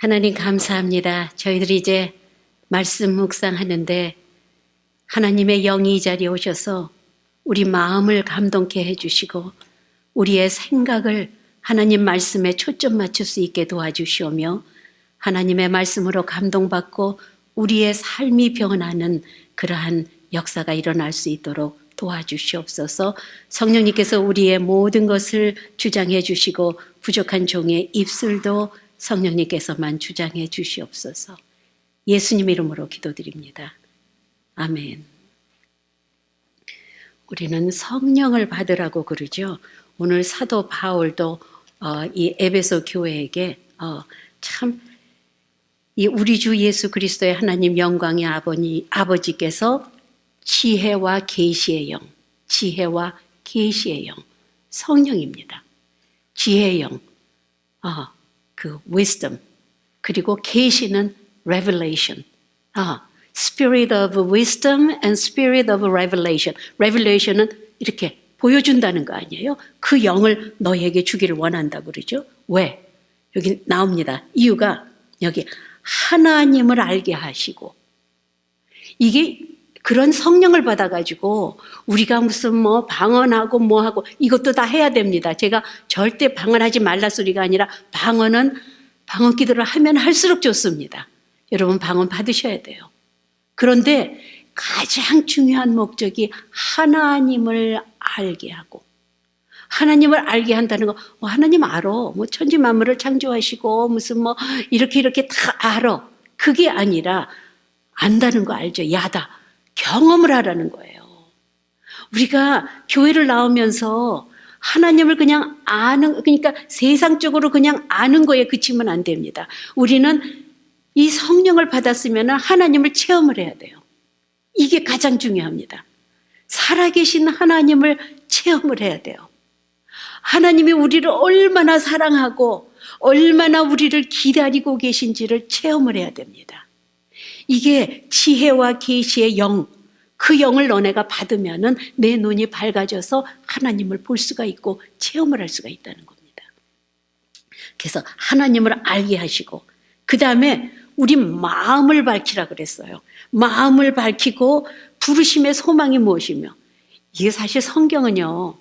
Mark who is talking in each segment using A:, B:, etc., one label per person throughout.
A: 하나님 감사합니다. 저희들이 이제 말씀 묵상하는데 하나님의 영이 이 자리에 오셔서 우리 마음을 감동케 해주시고 우리의 생각을 하나님 말씀에 초점 맞출 수 있게 도와주시오며 하나님의 말씀으로 감동받고 우리의 삶이 변하는 그러한 역사가 일어날 수 있도록 도와주시옵소서 성령님께서 우리의 모든 것을 주장해 주시고 부족한 종의 입술도 성령님께서만 주장해 주시옵소서 예수님 이름으로 기도드립니다. 아멘. 우리는 성령을 받으라고 그러죠. 오늘 사도 바울도 어, 이 에베소 교회에게 어, 참이 우리 주 예수 그리스도의 하나님 영광의 아버니 아버지께서 지혜와 계시의 영, 지혜와 계시의 영, 성령입니다. 지혜의 영, 아, 그 wisdom, 그리고 계시는 revelation, 아, spirit of wisdom and spirit of revelation. revelation은 이렇게 보여준다는 거 아니에요? 그 영을 너에게 주기를 원한다 그러죠. 왜? 여기 나옵니다. 이유가 여기 하나님을 알게 하시고 이게 그런 성령을 받아가지고 우리가 무슨 뭐 방언하고 뭐하고 이것도 다 해야 됩니다. 제가 절대 방언하지 말라 소리가 아니라 방언은 방언 기도를 하면 할수록 좋습니다. 여러분 방언 받으셔야 돼요. 그런데 가장 중요한 목적이 하나님을 알게 하고 하나님을 알게 한다는 거, 어, 하나님 알아. 뭐 천지 만물을 창조하시고 무슨 뭐 이렇게 이렇게 다 알아. 그게 아니라 안다는 거 알죠? 야다. 경험을 하라는 거예요. 우리가 교회를 나오면서 하나님을 그냥 아는, 그러니까 세상적으로 그냥 아는 거에 그치면 안 됩니다. 우리는 이 성령을 받았으면 하나님을 체험을 해야 돼요. 이게 가장 중요합니다. 살아계신 하나님을 체험을 해야 돼요. 하나님이 우리를 얼마나 사랑하고 얼마나 우리를 기다리고 계신지를 체험을 해야 됩니다. 이게 지혜와 계시의 영, 그 영을 너네가 받으면은 내 눈이 밝아져서 하나님을 볼 수가 있고 체험을 할 수가 있다는 겁니다. 그래서 하나님을 알게 하시고 그 다음에 우리 마음을 밝히라 그랬어요. 마음을 밝히고 부르심의 소망이 무엇이며 이게 사실 성경은요.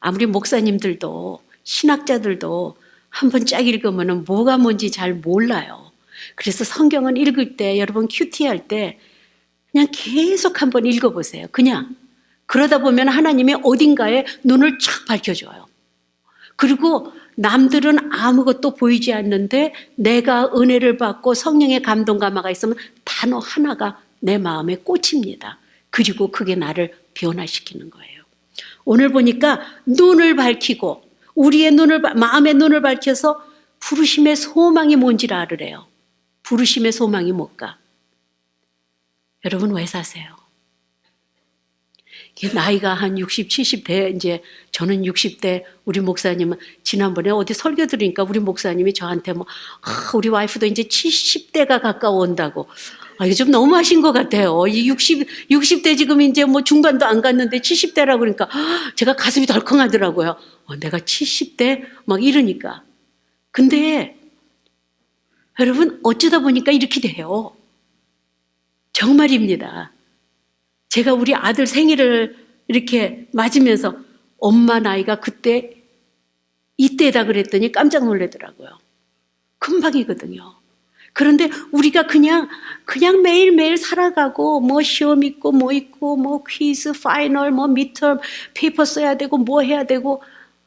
A: 아무리 목사님들도 신학자들도 한번 쫙 읽으면 뭐가 뭔지 잘 몰라요. 그래서 성경은 읽을 때 여러분 큐티 할 때 그냥 계속 한번 읽어보세요. 그냥 그러다 보면 하나님이 어딘가에 눈을 쫙 밝혀줘요. 그리고 남들은 아무것도 보이지 않는데 내가 은혜를 받고 성령의 감동 감화가 있으면 단어 하나가 내 마음에 꽂힙니다. 그리고 그게 나를 변화시키는 거예요. 오늘 보니까 눈을 밝히고 우리의 눈을 마음의 눈을 밝혀서 부르심의 소망이 뭔지를 알으래요. 부르심의 소망이 뭘까? 여러분 왜 사세요? 나이가 한 60, 70대 이제 저는 60대 우리 목사님은 지난번에 어디 설교 들으니까 우리 목사님이 저한테 뭐 아, 우리 와이프도 이제 70대가 가까워 온다고 아, 이게 좀 너무하신 것 같아요. 이 60, 60대 지금 이제 뭐 중반도 안 갔는데 70대라 그러니까 제가 가슴이 덜컹하더라고요. 어, 내가 70대 막 이러니까. 근데 여러분 어쩌다 보니까 이렇게 돼요. 정말입니다. 제가 우리 아들 생일을 이렇게 맞으면서 엄마 나이가 그때 이때다 그랬더니 깜짝 놀라더라고요. 금방이거든요. 그런데 우리가 그냥 그냥 매일매일 살아가고 뭐 시험 있고 뭐 있고 뭐 퀴즈 파이널 뭐 미터 페이퍼 써야 되고 뭐 해야 되고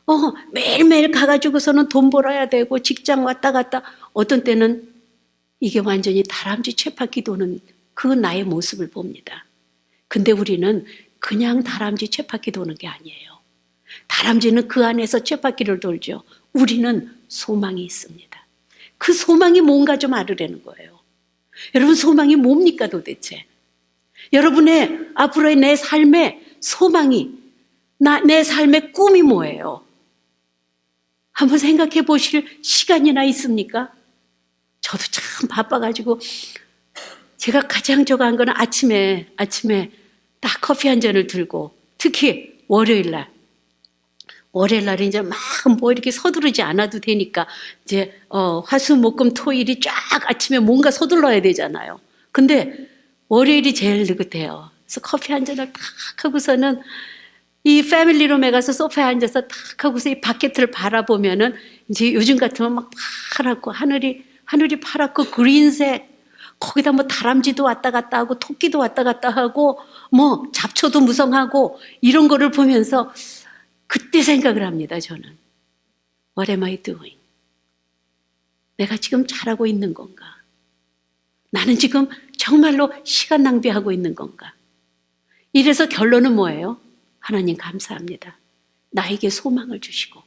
A: 어 매일매일 가가지고서는 돈 벌어야 되고 직장 왔다 갔다 어떤 때는 이게 완전히 다람쥐 쳇바퀴 도는 그 나의 모습을 봅니다. 근데 우리는 그냥 다람쥐 쳇바퀴 도는 게 아니에요. 다람쥐는 그 안에서 쳇바퀴를 돌죠. 우리는 소망이 있습니다. 그 소망이 뭔가 좀 알으려는 거예요. 여러분 소망이 뭡니까 도대체? 여러분의 앞으로의 내 삶의 소망이 나, 내 삶의 꿈이 뭐예요? 한번 생각해 보실 시간이나 있습니까? 저도 참 바빠가지고 제가 가장 저거 한 거는 아침에 아침에 딱 커피 한 잔을 들고 특히 월요일 날 월요일 날 이제 막 뭐 이렇게 서두르지 않아도 되니까 이제 어, 화수목금 토일이 쫙 아침에 뭔가 서둘러야 되잖아요. 근데 월요일이 제일 느긋해요. 그래서 커피 한 잔을 탁 하고서는 이 패밀리룸에 가서 소파에 앉아서 탁 하고서 이 바켓을 바라보면은 이제 요즘 같으면 막 파랗고 하늘이 하늘이 파랗고 그린색 거기다 뭐 다람쥐도 왔다 갔다 하고 토끼도 왔다 갔다 하고 뭐 잡초도 무성하고 이런 거를 보면서 그때 생각을 합니다 저는 What am I doing? 내가 지금 잘하고 있는 건가? 나는 지금 정말로 시간 낭비하고 있는 건가? 이래서 결론은 뭐예요? 하나님 감사합니다. 나에게 소망을 주시고,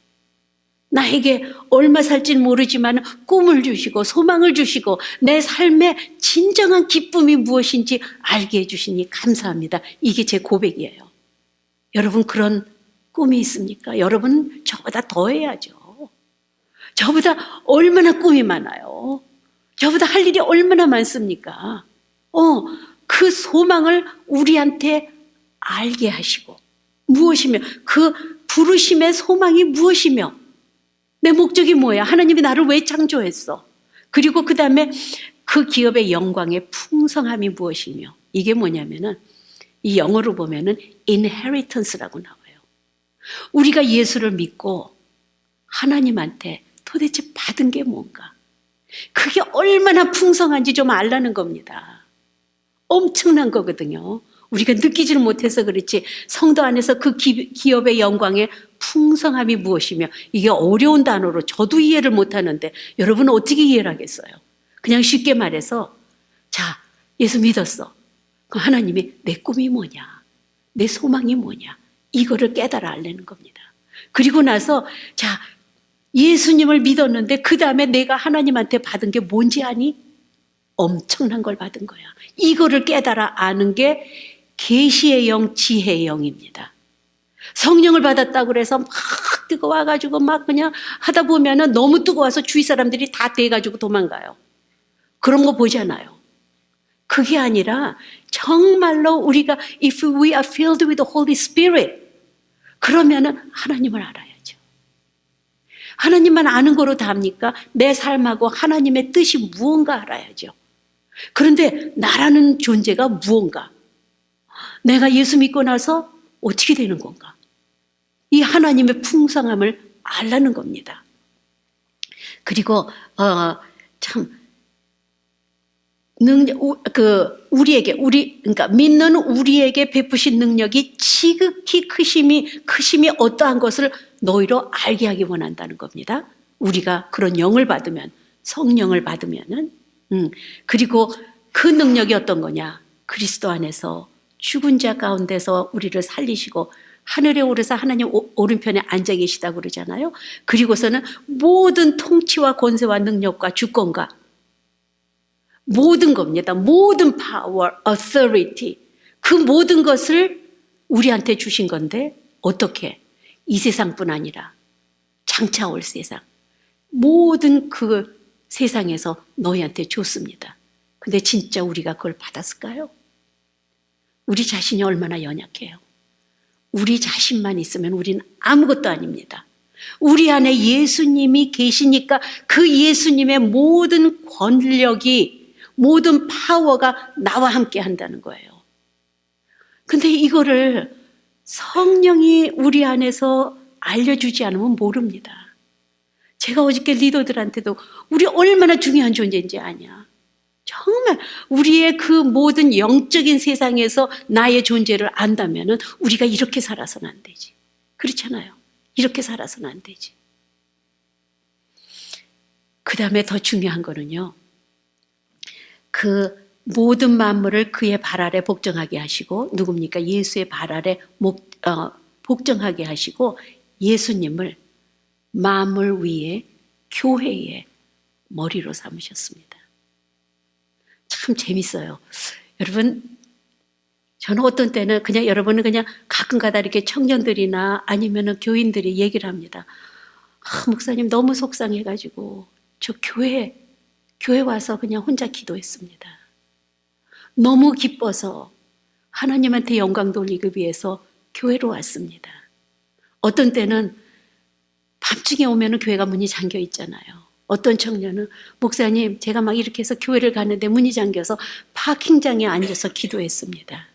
A: 나에게 얼마 살지는 모르지만 꿈을 주시고, 소망을 주시고, 내 삶의 진정한 기쁨이 무엇인지 알게 해주시니 감사합니다. 이게 제 고백이에요. 여러분, 그런 꿈이 있습니까? 여러분, 저보다 더 해야죠. 저보다 얼마나 꿈이 많아요. 저보다 할 일이 얼마나 많습니까? 어, 그 소망을 우리한테 알게 하시고, 무엇이며, 그 부르심의 소망이 무엇이며, 내 목적이 뭐야? 하나님이 나를 왜 창조했어? 그리고 그 다음에 그 기업의 영광의 풍성함이 무엇이며, 이게 뭐냐면은, 이 영어로 보면은 inheritance라고 나와요. 우리가 예수를 믿고 하나님한테 도대체 받은 게 뭔가? 그게 얼마나 풍성한지 좀 알라는 겁니다. 엄청난 거거든요. 우리가 느끼지를 못해서 그렇지 성도 안에서 그 기, 기업의 영광의 풍성함이 무엇이며 이게 어려운 단어로 저도 이해를 못하는데 여러분은 어떻게 이해를 하겠어요? 그냥 쉽게 말해서 자 예수 믿었어. 그럼 하나님이 내 꿈이 뭐냐? 내 소망이 뭐냐? 이거를 깨달아 알려는 겁니다. 그리고 나서 자 예수님을 믿었는데 그 다음에 내가 하나님한테 받은 게 뭔지 아니? 엄청난 걸 받은 거야. 이거를 깨달아 아는 게 계시의 영, 지혜의 영입니다. 성령을 받았다고 그래서 막 뜨거워가지고 막 그냥 하다 보면은 너무 뜨거워서 주위 사람들이 다 돼가지고 도망가요. 그런 거 보잖아요. 그게 아니라 정말로 우리가 if we are filled with the Holy Spirit 그러면은 하나님을 알아야죠. 하나님만 아는 거로 답니까? 내 삶하고 하나님의 뜻이 무언가 알아야죠. 그런데 나라는 존재가 무언가? 내가 예수 믿고 나서 어떻게 되는 건가? 이 하나님의 풍성함을 알라는 겁니다. 그리고 어, 참 능력 그 우리에게 우리 그러니까 믿는 우리에게 베푸신 능력이 지극히 크심이 크심이 어떠한 것을 너희로 알게 하기 원한다는 겁니다. 우리가 그런 영을 받으면 성령을 받으면은 음, 그리고 그 능력이 어떤 거냐? 그리스도 안에서 죽은 자 가운데서 우리를 살리시고 하늘에 오르사 하나님 오- 오른편에 앉아 계시다고 그러잖아요. 그리고서는 모든 통치와 권세와 능력과 주권과 모든 겁니다. 모든 power, authority 그 모든 것을 우리한테 주신 건데 어떻게 이 세상뿐 아니라 장차 올 세상 모든 그 세상에서 너희한테 줬습니다. 근데 진짜 우리가 그걸 받았을까요? 우리 자신이 얼마나 연약해요. 우리 자신만 있으면 우리는 아무것도 아닙니다. 우리 안에 예수님이 계시니까 그 예수님의 모든 권력이 모든 파워가 나와 함께 한다는 거예요. 근데 이거를 성령이 우리 안에서 알려주지 않으면 모릅니다. 제가 어저께 리더들한테도 우리 얼마나 중요한 존재인지 아냐. 정말 우리의 그 모든 영적인 세상에서 나의 존재를 안다면 우리가 이렇게 살아서는 안 되지. 그렇잖아요. 이렇게 살아서는 안 되지. 그 다음에 더 중요한 거는요. 그 모든 만물을 그의 발 아래 복종하게 하시고 누굽니까? 예수의 발 아래 목, 어, 복종하게 하시고 예수님을 만물 위에 교회의 머리로 삼으셨습니다. 참 재밌어요. 여러분, 저는 어떤 때는 그냥 여러분은 그냥 가끔가다 이렇게 청년들이나 아니면은 교인들이 얘기를 합니다. 아, 목사님 너무 속상해가지고 저 교회 교회 와서 그냥 혼자 기도했습니다. 너무 기뻐서 하나님한테 영광 돌리기 위해서 교회로 왔습니다. 어떤 때는 밤중에 오면은 교회가 문이 잠겨 있잖아요. 어떤 청년은 목사님 제가 막 이렇게 해서 교회를 갔는데 문이 잠겨서 파킹장에 앉아서 기도했습니다.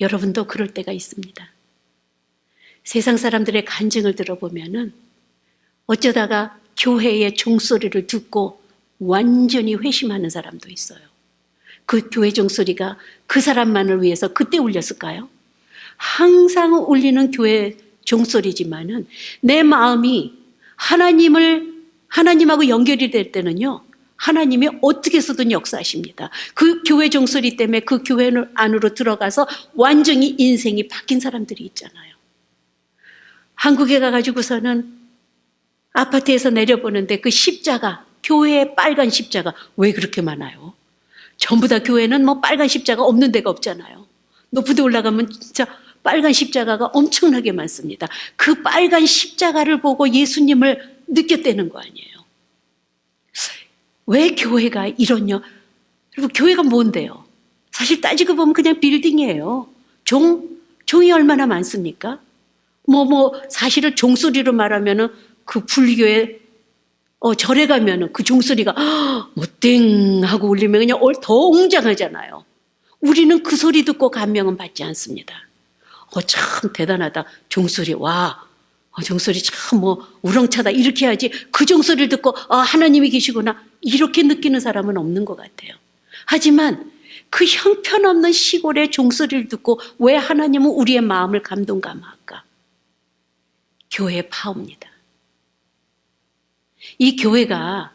A: 여러분도 그럴 때가 있습니다. 세상 사람들의 간증을 들어보면은 어쩌다가 교회의 종소리를 듣고 완전히 회심하는 사람도 있어요. 그 교회 종소리가 그 사람만을 위해서 그때 울렸을까요? 항상 울리는 교회 종소리지만은 내 마음이 하나님을 하나님하고 연결이 될 때는요. 하나님이 어떻게 해서든 역사하십니다. 그 교회 종소리 때문에 그 교회 안으로 들어가서 완전히 인생이 바뀐 사람들이 있잖아요. 한국에 가가지고서는 아파트에서 내려보는데 그 십자가, 교회의 빨간 십자가 왜 그렇게 많아요? 전부 다 교회는 뭐 빨간 십자가 없는 데가 없잖아요. 높은 데 올라가면 진짜 빨간 십자가가 엄청나게 많습니다. 그 빨간 십자가를 보고 예수님을 느꼈다는 거 아니에요. 왜 교회가 이러냐? 여러분, 교회가 뭔데요? 사실 따지고 보면 그냥 빌딩이에요. 종, 종이 얼마나 많습니까? 뭐, 뭐, 사실을 종소리로 말하면은 그 불교에 어, 절에 가면은 그 종소리가 뭐땡 하고 울리면 그냥 얼- 더 웅장하잖아요. 우리는 그 소리 듣고 감명은 받지 않습니다. 어, 참 대단하다. 종소리, 와. 어, 종소리 참 뭐 우렁차다. 이렇게 해야지. 그 종소리를 듣고, 아, 하나님이 계시구나. 이렇게 느끼는 사람은 없는 것 같아요. 하지만 그 형편없는 시골의 종소리를 듣고 왜 하나님은 우리의 마음을 감동감할까? 교회의 파워입니다. 이 교회가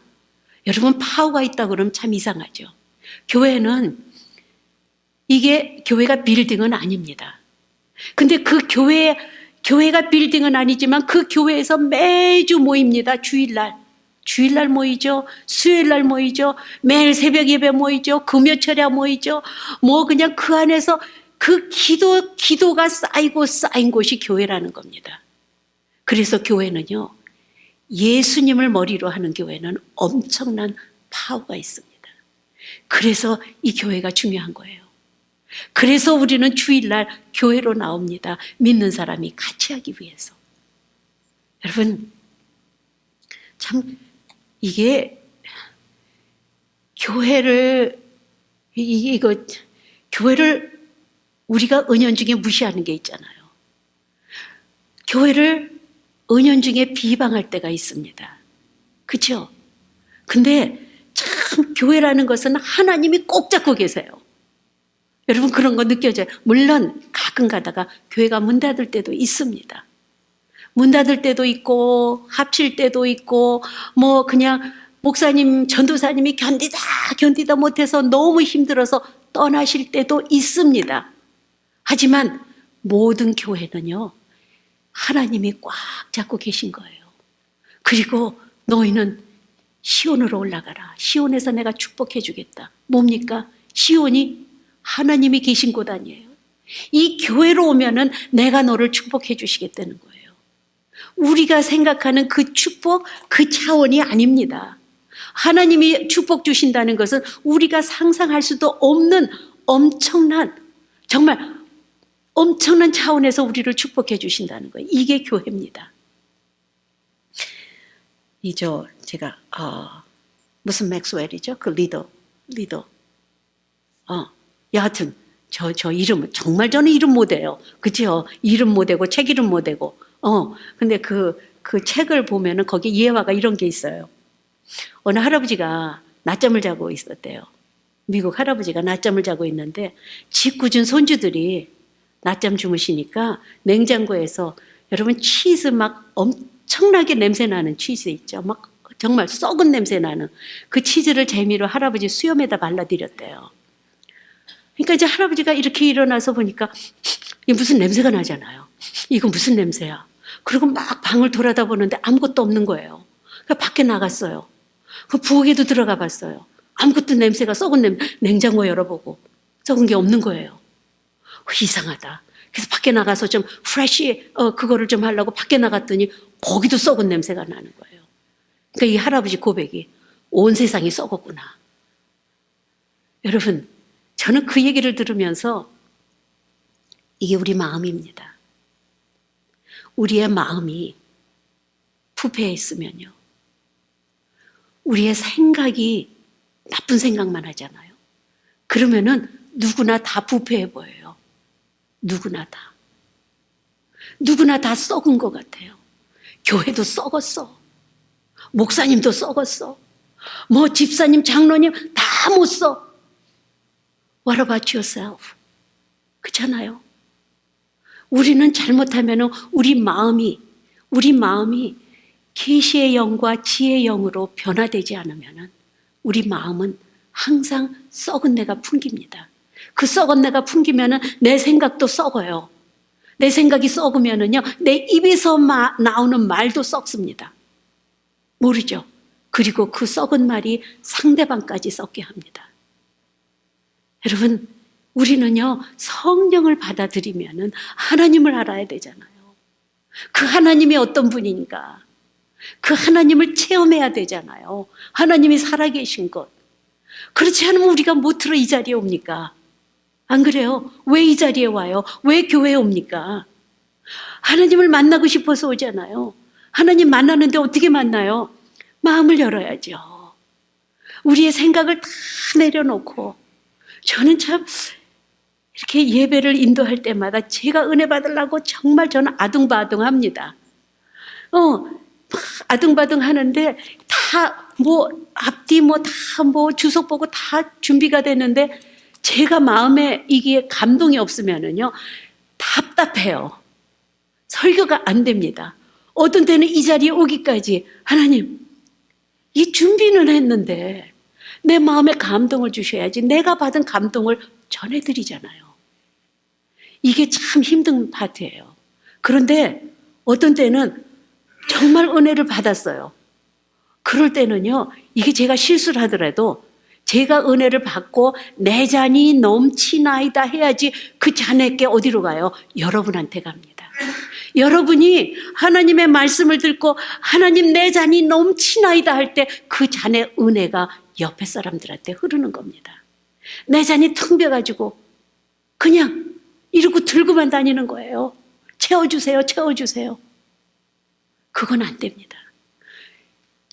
A: 여러분 파워가 있다 그러면 참 이상하죠. 교회는 이게 교회가 빌딩은 아닙니다. 근데 그 교회 교회가 빌딩은 아니지만 그 교회에서 매주 모입니다. 주일날. 주일날 모이죠. 수요일날 모이죠. 매일 새벽 예배 모이죠. 금요철에 모이죠. 뭐 그냥 그 안에서 그 기도 기도가 쌓이고 쌓인 곳이 교회라는 겁니다. 그래서 교회는요. 예수님을 머리로 하는 교회는 엄청난 파워가 있습니다. 그래서 이 교회가 중요한 거예요. 그래서 우리는 주일날 교회로 나옵니다. 믿는 사람이 같이 하기 위해서. 여러분, 참, 이게, 교회를, 이- 이거, 교회를 우리가 은연중에 무시하는 게 있잖아요. 교회를 은연중에 비방할 때가 있습니다. 그렇죠? 근데 참 교회라는 것은 하나님이 꼭 잡고 계세요. 여러분 그런 거 느껴져요. 물론 가끔 가다가 교회가 문 닫을 때도 있습니다. 문 닫을 때도 있고 합칠 때도 있고 뭐 그냥 목사님 전도사님이 견디다 견디다 못해서 너무 힘들어서 떠나실 때도 있습니다. 하지만 모든 교회는요 하나님이 꽉 잡고 계신 거예요. 그리고 너희는 시온으로 올라가라. 시온에서 내가 축복해 주겠다. 뭡니까? 시온이 하나님이 계신 곳 아니에요. 이 교회로 오면은 내가 너를 축복해 주시겠다는 거예요. 우리가 생각하는 그 축복, 그 차원이 아닙니다. 하나님이 축복 주신다는 것은 우리가 상상할 수도 없는 엄청난, 정말 엄청난 차원에서 우리를 축복해 주신다는 거예요. 이게 교회입니다. 이저 제가 어, 무슨 맥스웰이죠? 그 리더 리더. 어 여하튼 저 저 이름 정말 저는 이름 못 해요. 그죠? 이름 못 되고 책 이름 못 되고. 어 근데 그 그 책을 보면은 거기 예화가 이런 게 있어요. 어느 할아버지가 낮잠을 자고 있었대요. 미국 할아버지가 낮잠을 자고 있는데 짓궂은 손주들이 낮잠 주무시니까 냉장고에서 여러분 치즈 막 엄청나게 냄새 나는 치즈 있죠. 막 정말 썩은 냄새 나는 그 치즈를 재미로 할아버지 수염에다 발라드렸대요. 그러니까 이제 할아버지가 이렇게 일어나서 보니까 이게 무슨 냄새가 나잖아요. 이거 무슨 냄새야? 그리고 막 방을 돌아다 보는데 아무것도 없는 거예요. 그러니까 밖에 나갔어요. 그 부엌에도 들어가 봤어요. 아무것도 냄새가 썩은 냄 냉장고 열어보고 썩은 게 없는 거예요. 어, 이상하다. 그래서 밖에 나가서 좀 프레시 어 그거를 좀 하려고 밖에 나갔더니 거기도 썩은 냄새가 나는 거예요. 그러니까 이 할아버지 고백이 온 세상이 썩었구나. 여러분, 저는 그 얘기를 들으면서 이게 우리 마음입니다. 우리의 마음이 부패해 있으면요. 우리의 생각이 나쁜 생각만 하잖아요. 그러면은 누구나 다 부패해 보여요. 누구나 다. 누구나 다 썩은 것 같아요. 교회도 썩었어. 목사님도 썩었어. 뭐 집사님, 장로님 다 못 써. What about yourself? 그렇잖아요. 우리는 잘못하면 우리 마음이 우리 마음이 계시의 영과 지혜의 영으로 변화되지 않으면 우리 마음은 항상 썩은 내가 풍깁니다. 그 썩은 내가 풍기면 내 생각도 썩어요. 내 생각이 썩으면은요, 내 입에서 마- 나오는 말도 썩습니다. 모르죠? 그리고 그 썩은 말이 상대방까지 썩게 합니다. 여러분, 우리는요, 성령을 받아들이면은 하나님을 알아야 되잖아요. 그 하나님이 어떤 분인가. 그 하나님을 체험해야 되잖아요. 하나님이 살아계신 것. 그렇지 않으면 우리가 못 들어 이 자리에 옵니까? 안 그래요? 왜 이 자리에 와요? 왜 교회에 옵니까? 하나님을 만나고 싶어서 오잖아요. 하나님 만나는데 어떻게 만나요? 마음을 열어야죠. 우리의 생각을 다 내려놓고 저는 참 이렇게 예배를 인도할 때마다 제가 은혜 받으려고 정말 저는 아둥바둥 합니다. 어, 막 아둥바둥 하는데 다 뭐 앞뒤 뭐다뭐 주석 보고 다 준비가 됐는데 제가 마음에 이게 감동이 없으면은요 답답해요. 설교가 안 됩니다. 어떤 때는 이 자리에 오기까지 하나님 이 준비는 했는데 내 마음에 감동을 주셔야지 내가 받은 감동을 전해드리잖아요. 이게 참 힘든 파트예요. 그런데 어떤 때는 정말 은혜를 받았어요. 그럴 때는요, 이게 제가 실수를 하더라도 제가 은혜를 받고 내 잔이 넘치나이다 해야지 그 잔에게 어디로 가요? 여러분한테 갑니다. 여러분이 하나님의 말씀을 듣고 하나님 내 잔이 넘치나이다 할 때 그 잔의 은혜가 옆에 사람들한테 흐르는 겁니다. 내 잔이 텅 비어가지고 그냥 이러고 들고만 다니는 거예요. 채워주세요, 채워주세요. 그건 안 됩니다.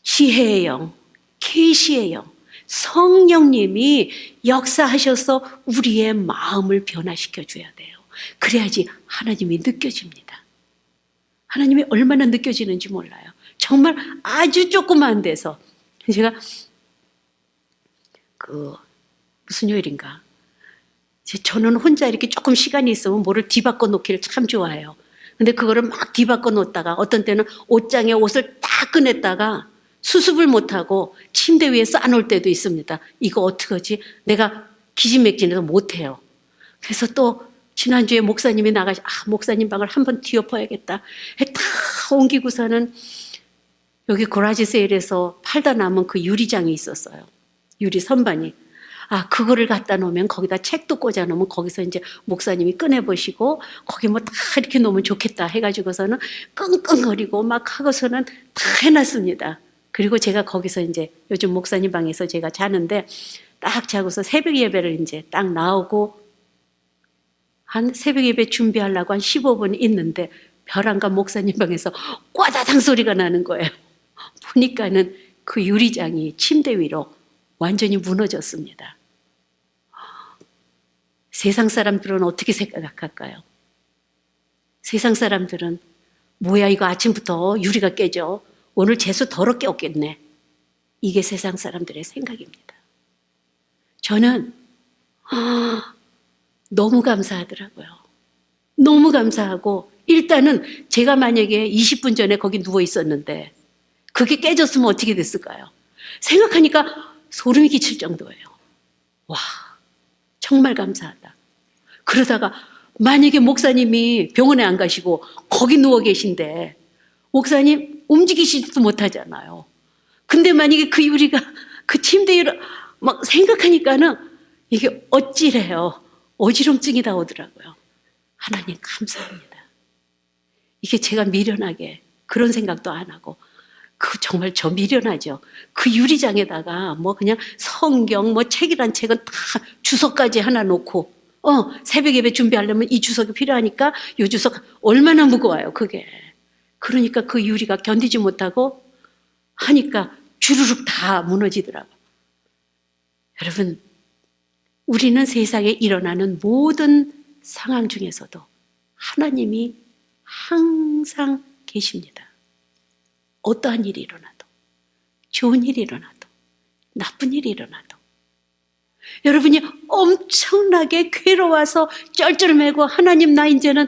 A: 지혜의 영, 계시의 영, 성령님이 역사하셔서 우리의 마음을 변화시켜 줘야 돼요. 그래야지 하나님이 느껴집니다. 하나님이 얼마나 느껴지는지 몰라요. 정말 아주 조그만 데서 제가 그 무슨 요일인가 저는 혼자 이렇게 조금 시간이 있으면 뭐를 뒤바꿔 놓기를 참 좋아해요. 근데 그거를 막 뒤바꿔 놓다가 어떤 때는 옷장에 옷을 딱 꺼냈다가 수습을 못하고 침대 위에 쌓아놓을 때도 있습니다. 이거 어떡하지? 내가 기진맥진해서 못해요. 그래서 또 지난주에 목사님이 나가시, 아, 목사님 방을 한번 뒤엎어야겠다. 해다 옮기고서는 여기 고라지 세일에서 팔다 남은 그 유리장이 있었어요. 유리 선반이. 아, 그거를 갖다 놓으면 거기다 책도 꽂아 놓으면 거기서 이제 목사님이 꺼내보시고 거기 뭐 다 이렇게 놓으면 좋겠다 해가지고서는 끙끙거리고 막 하고서는 다 해놨습니다. 그리고 제가 거기서 이제 요즘 목사님 방에서 제가 자는데 딱 자고서 새벽 예배를 이제 딱 나오고 한 새벽 예배 준비하려고 한 15분 있는데 벼랑간 목사님 방에서 꽈다당 소리가 나는 거예요. 보니까는 그 유리장이 침대 위로 완전히 무너졌습니다. 세상 사람들은 어떻게 생각할까요? 세상 사람들은 뭐야 이거 아침부터 유리가 깨져 오늘 재수 더럽게 없겠네. 이게 세상 사람들의 생각입니다. 저는 아, 너무 감사하더라고요. 너무 감사하고 일단은 제가 만약에 20분 전에 거기 누워 있었는데 그게 깨졌으면 어떻게 됐을까요? 생각하니까 소름이 끼칠 정도예요. 와, 정말 감사하다. 그러다가 만약에 목사님이 병원에 안 가시고 거기 누워 계신데 목사님 움직이시지도 못하잖아요. 근데 만약에 그 유리가 그 침대에 막 생각하니까는 이게 어찌래요. 어지럼증이 다 오더라고요. 하나님 감사합니다. 이게 제가 미련하게 그런 생각도 안 하고 그 정말 저 미련하죠. 그 유리장에다가 뭐 그냥 성경 뭐 책이란 책은 다 주석까지 하나 놓고 어 새벽 예배 준비하려면 이 주석이 필요하니까 이 주석 얼마나 무거워요 그게. 그러니까 그 유리가 견디지 못하고 하니까 주르륵 다 무너지더라고. 여러분, 우리는 세상에 일어나는 모든 상황 중에서도 하나님이 항상 계십니다. 어떠한 일이 일어나도, 좋은 일이 일어나도, 나쁜 일이 일어나도. 여러분이 엄청나게 괴로워서 쩔쩔매고 하나님 나 이제는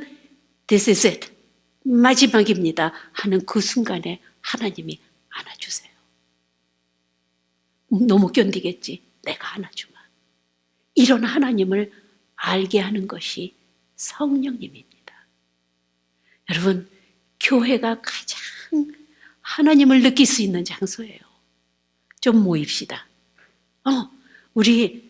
A: this is it. 마지막입니다. 하는 그 순간에 하나님이 안아주세요. 너무 견디겠지. 내가 안아주마. 이런 하나님을 알게 하는 것이 성령님입니다. 여러분, 교회가 가장 하나님을 느낄 수 있는 장소예요. 좀 모입시다. 어, 우리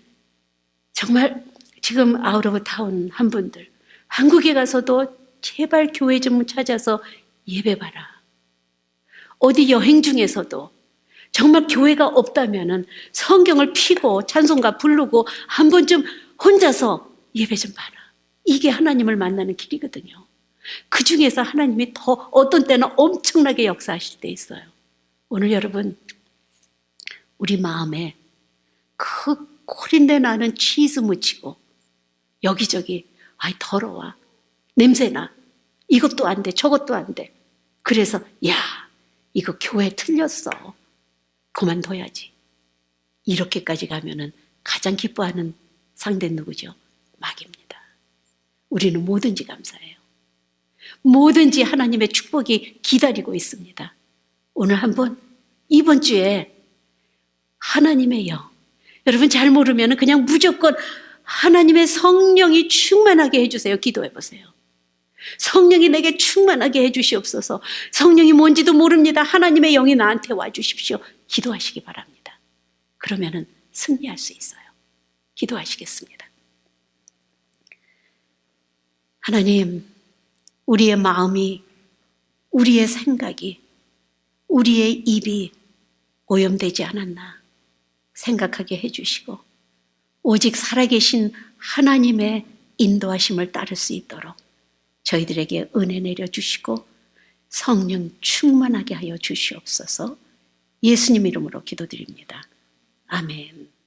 A: 정말 지금 아웃 오브 타운 한 분들, 한국에 가서도 제발 교회 좀 찾아서 예배 봐라. 어디 여행 중에서도 정말 교회가 없다면은 성경을 피고 찬송가 부르고 한 번쯤 혼자서 예배 좀 봐라. 이게 하나님을 만나는 길이거든요. 그 중에서 하나님이 더 어떤 때는 엄청나게 역사하실 때 있어요. 오늘 여러분, 우리 마음에 그 코린내 나는 치즈 묻히고 여기저기 아이 더러워 냄새나 이것도 안 돼 저것도 안 돼 그래서 야 이거 교회 틀렸어 그만둬야지 이렇게까지 가면은 가장 기뻐하는 상대 누구죠? 마귀입니다. 우리는 뭐든지 감사해요. 뭐든지 하나님의 축복이 기다리고 있습니다. 오늘 한번 이번 주에 하나님의 영 여러분 잘 모르면 그냥 무조건 하나님의 성령이 충만하게 해주세요. 기도해 보세요. 성령이 내게 충만하게 해주시옵소서. 성령이 뭔지도 모릅니다. 하나님의 영이 나한테 와주십시오. 기도하시기 바랍니다. 그러면은 승리할 수 있어요. 기도하시겠습니다. 하나님, 우리의 마음이, 우리의 생각이, 우리의 입이 오염되지 않았나 생각하게 해주시고, 오직 살아계신 하나님의 인도하심을 따를 수 있도록 저희들에게 은혜 내려주시고 성령 충만하게 하여 주시옵소서 예수님 이름으로 기도드립니다. 아멘.